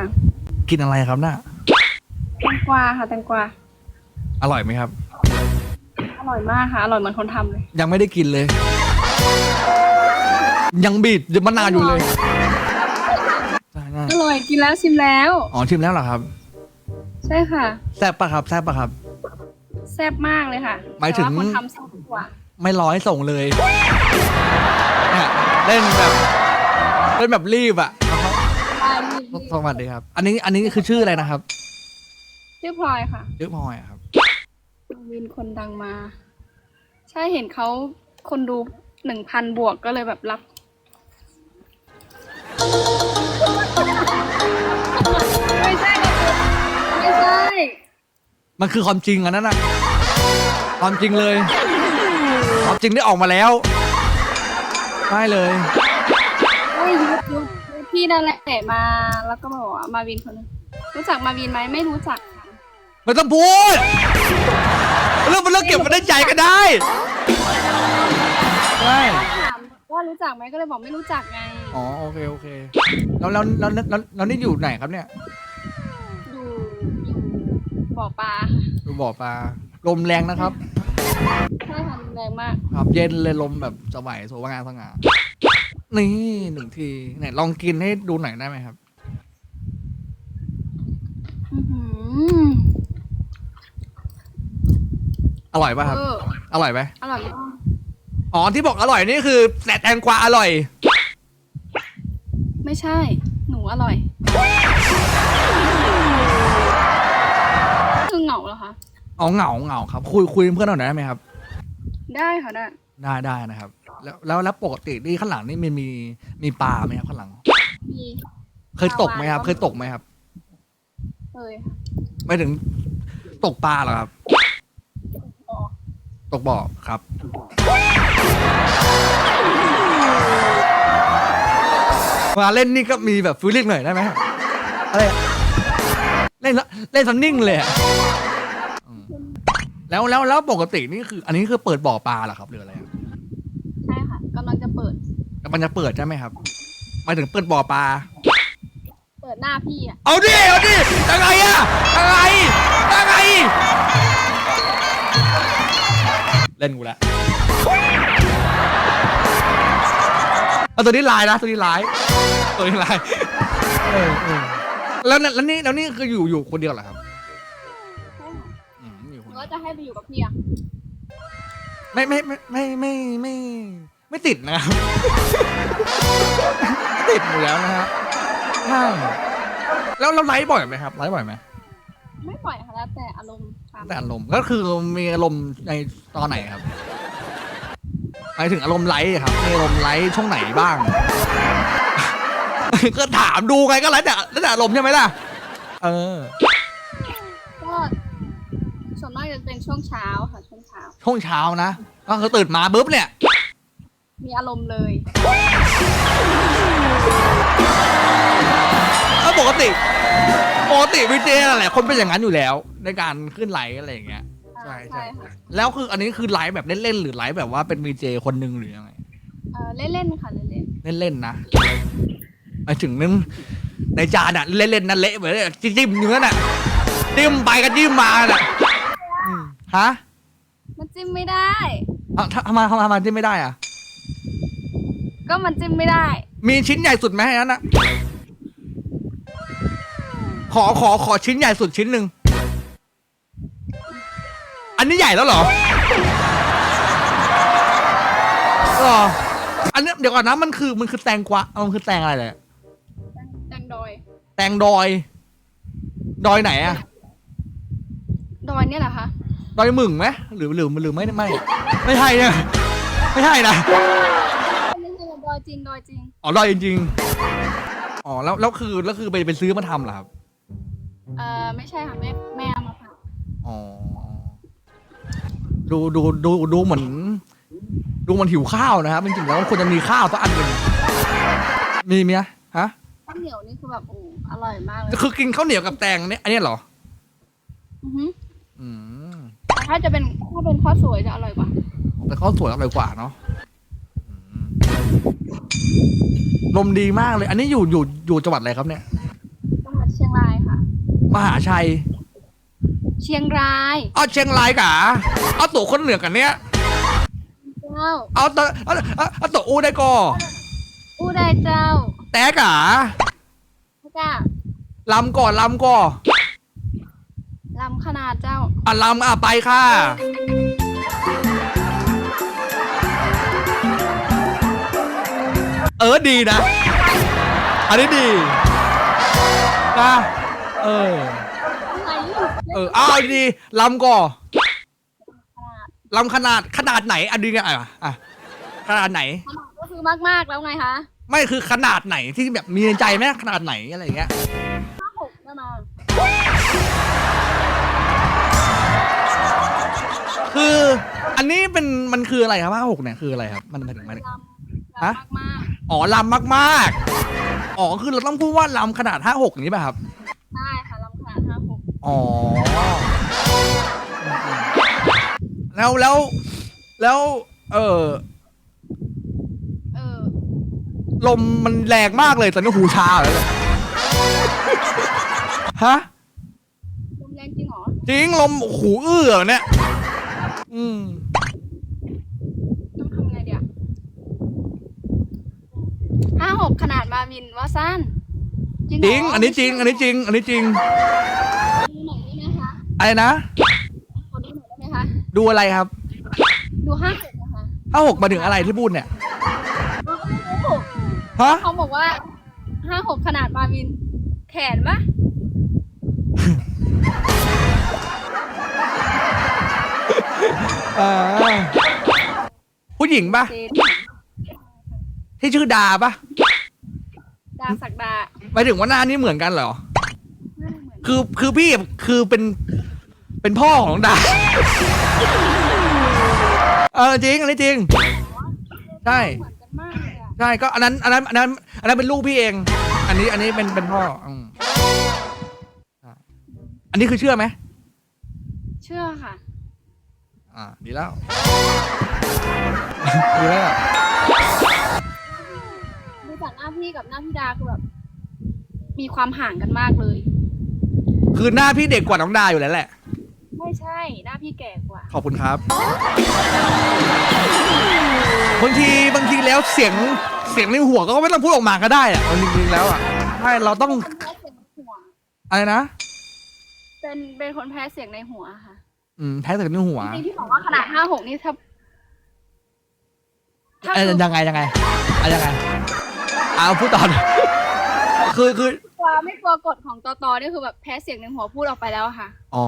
ค่ะกินอะไรครับน่ะแตงกวาค่ะแตงกวาอร่อยไหมครับ อร่อยมากค่ะ อร่อยเหมือนคนทำเลย ยังไม่ได้กินเลย ยังบีดมะนาวอยู่เลยใช่น่าอร่อยกินแล้วชิมแล้ว อ๋อชิมแล้วเหรอครับ ใช่ค่ะ แซ่บปะครับแซ่บปะครับ แซ่บมากเลยค่ะหมายถึง แต่ว่คนทำแซ่บกว่าไม่รอให้ส่งเลยเนี่ยเล่นแบบเล่นแบบรีบอะใช่รีบ สวัสดีครับ อันนี้อันนี้คือชื่ออะไรนะครับๆชื่อพลอยค่ะชื่อพลอยอะครับ วินคนดังมา ใช่เห็นเขาคนดูหนึ่งพันบวกก็เลยแบบรับ ไม่ใช่ก็คือไม่ใช่ มันคือความจริงอันนั้นน่ะความจริงเลย ความจริงได้ออกมาแล้ว ได้เลย พี่นั่นแหละมา แล้วก็บอกว่ามาวินคนนึงรู้จักมาวินไหมไม่รู้จักค่ะไม่ต้องพูดเรื่องมันเรื่องเก็บมาได้ใจก็ได้ใช่ถามว่ารู้จักไหมก็เลยบอกไม่รู้จักไงอ๋อโอเคโอเคแล้วแล้วแล้วแล้วแล้วนี่อยู่ไหนครับเนี่ยอยู่อยู่บ่อปลาอยู่บ่อปลาลมแรงนะครับใช่ค่ะรุนแรงมาก ครับ เย็นเลยลมแบบสบายสวยงามสง่า นี่หนึ่งทีไหนลองกินให้ดูหน่อยได้ไหมครับ อื้อหืออร่อยป่ะครับ เอออร่อยไหมอร่อยมากอ๋อที่บอกอร่อยนี่คือแต่แตงกวาอร่อย ไม่ใช่ หนูอร่อยคือเหงาเหรอคะ เอาเหงาเหงาครับ คุยคุยเป็นเพื่อนหน่อยได้ไหมครับ ได้ค่ะได้ ได้ได้นะครับ แล้วแล้วแล้วปกตินี่ข้างหลังนี่มันมีมีปลาไหมครับข้างหลัง มีเคยตกไหมครับ เคยตกไหมครับเลยค่ะไม่ถึงตกปลาเหรอครับอ๋อตกบ่อครับ มาเล่นนี่ก็มีแบบฟิลลิ่งหน่อยได้ไหมอะไรอะเล่นแล้วเล่นสนิ่งเลยอะอืมแล้วแล้วแล้วปกตินี่คือ อันนี้คือเปิดบ่อปลาเหรอครับหรืออะไรอะ ใช่ค่ะกำลังจะเปิด มันจะเปิดใช่ไหมครับหมายถึงเปิดบ่อปลา เปิดหน้าพี่อะเอาดิ เอาดิยังไงอะยังไงยังไง เล่นกูละเอาตัวนี้ลายนะ ตัวนี้ลาย ตัวนี้ลายเออเออแล้วนั่นแล้วนี่แล้วนี่คืออยู่อยู่คนเดียวเหรอครับใช่ค่ะอืมอยู่หครืนอเดียวว่าจะให้ไปอยู่กับพี่อะ ไม่ไม่ไม่ไม่ไม่ไม่ ไม่ติดนะครับไม่ติดอยู่แล้วนะฮะใช่แล้วเราไลฟ์บ่อยไหมครับไลฟ์บ่อยไหมไม่ปล่อยค่ะแล้วแต่อารมณ์ตามแต่อารมณ์ก็คือมีอารมณ์ในตอนไหนครับหมายถึงอารมณ์ไลฟ์ครับมีอารมณ์ไลฟ์ช่วงไหนบ้าง ก็ถามดูไงก็แล้วแต่แล้วแต่อารมณ์ใช่ไหมล่ะ เออ ก็ส่วนมากจะเป็นช่วงเช้าค่ะช่วงเช้า ช่วงเช้านะก็คือตื่นมาปุ๊บเนี่ย มีอารมณ์เลยก็ปกติปกติวีเจแหละคนเป็นอย่างนั้นอยู่แล้ว ในการขึ้นไลฟ์อะไรอย่างเงี้ย ใช่ใช่ค่ะ แล้วคืออันนี้คือไลฟ์แบบเล่นๆหรือไลฟ์แบบว่าเป็นวีเจคนหนึ่งหรือยังไง เออเล่นๆค่ะเล่นเล่นๆนะหมายถึงนึงในจานอะเล่นๆนั่นเละเหมือนจิ้มๆอยู่นั่นอะจิ้มไปก็จิ้มมาน่ะอืมฮะๆมันจิ้มไม่ได้ เอาทำไมทำไมทำไมจิ้มไม่ได้อะ ก็มันจิ้มไม่ได้ มีชิ้นใหญ่สุดไหมอันนั้นอะขอขอขอชิ้นใหญ่สุดชิ้นหนึ่ง อันนี้ใหญ่แล้วเหรอเหรออันนี้เดี๋ยวก่อนนะมันคือมันคือแตงกวาเอามันคือแตงอะไรเลยแตงดอย แตงดอย ดอยไหนอะดอยเนี่ยเหรอคะ ดอยหมึงไหมหรือหรือหรือไม่ไม่ ไม่ใช่เนี่ยไม่ใช่นะไม่ใช่ด อยจริงดอยจริง อ๋อดอยจริงๆอ๋อแล้วแล้วคือแล้วคือไปไปซื้อมาทำเหรอครับเออไม่ใช่ค่ะแม่แม่เอามาฝากอ๋อดูดูดูดูเหมือน ดูมันหิวข้าวนะครับจริงๆแล้วควรจะมีข้าวสักอันหนึ่งมีไหมฮะ ข้าวเหนียวนี่คือแบบโอ้อร่อยมากเลยคือกินข้าวเหนียวกับแตงเนี่ยอันเนี้ยเหรอ อือหืออืมแต่ถ้าจะเป็นถ้าเป็นข้าวสวยจะอร่อยกว่า แต่ข้าวสวยอร่อยกว่าเนาะอืม ลมดีมากเลย อันนี้อยู่อยู่อยู่จังหวัดอะไรครับเนี่ยจังหวัดเชียงรายค่ะ มหาชัยเชียงรายเอาเชียงรายกะเอาตัวคนเหนือกันเนี้ยเจ้าเอาตัวเอาเอาเอาตัวอูได้ก่ออู้ได้เจ้าแต่กะพระเจ้าลำก่อนลำก่อลำขนาดเจ้าอะลำอะไปค่ะ เออดีนะ อันนี้ดีนะเอออะไรเออเอาดีๆลำก่อขนาดลำขนาดขนาดไหนอันนี้ไงอะอะขนาดไหนขนาดก็คือมากๆแล้วไงคะไม่คือขนาดไหนที่แบบมีในใจไหมขนาดไหนอะไรอย่างเงี้ย ห้าหกได้มาคืออันนี้เป็นมันคืออะไรครับห้าหกเนี่ยคืออะไรครับ มันมันมันลำ ฮะลำมากอ๋อลำมากๆ อ๋อคือเราต้องพูดว่าลำขนาดห้าหกนี้ป่ะครับ ๆได้ค่ะลำขนาดห้าหกอ๋อ แล้วแล้วแล้ว เออเออ ลมมันแรงมากเลยตอนนี้หูชาเลยเนี่ยฮะ ลมแรงจริงเหรอ จริงลมหูอื้อเนี่ย อืมต้องทำไงเดี๋ยวห้าห กขนาดมาวินว่าสั้นจริงเหจรริง อันนี้จริง อันนี้จริง อันนี้จริงดูหน่อยได้ไหมคะอะไรนะขอดูหน่อยได้ไหมคะดูอะไรครับ ดูห้าหกนะคะห้าหกมาถึงอะไรที่พูดเนี่ยโอ้ฮะเขาบอกว่าห้าหกขนาดมาวิน แขนปะอ่าผู้หญิงปะเจนที่ชื่อดาปะดาศักดาหมายถึงว่าหน้านี่เหมือนกันเหรอไม่เหมือนคือคือพี่คือเป็นเป็นพ่อของดา เออจริงอันนี้จริง ใช่ เหมือนกันมากเลยอะใช่ก็อันนั้นอันนั้นอันนั้นอันนั้นเป็นลูกพี่เอง อันนี้อันนี้เป็นเป็นพ่ออืมใช่อันนี้คือเชื่อไหมเชื่อค่ะ อ่า ดีแล้ว ดีแล้วดู จากหน้าพี่กับหน้าพี่ดาคือแบบมีความห่างกันมากเลย คือหน้าพี่เด็กกว่าน้องดาอยู่แล้วแหละ ไม่ใช่ หน้าพี่แก่กว่า ขอบคุณครับ บางทีบางทีแล้วเสียงเสียงในหัวก็ไม่ต้องพูดออกมาก็ได้อะเอาจริงๆแล้วอะใช่เราต้องคนแพ้เสียงในหัว อะไรนะ เป็นเป็นคนแพ้เสียงในหัวค่ะอืมแท้เสียงในหัวจริงๆที่บอกว่าขนาดห้าหกนี่ถ้าถ้าเอ้ยคือยังไงยังไงอะยังไง เอาพูดต่อหน่อยคือคือ กลัวไม่กลัวกฎของตอตอนี่คือแบบแพ้เสียงในหัวพูดออกไปแล้วอะค่ะ อ๋อ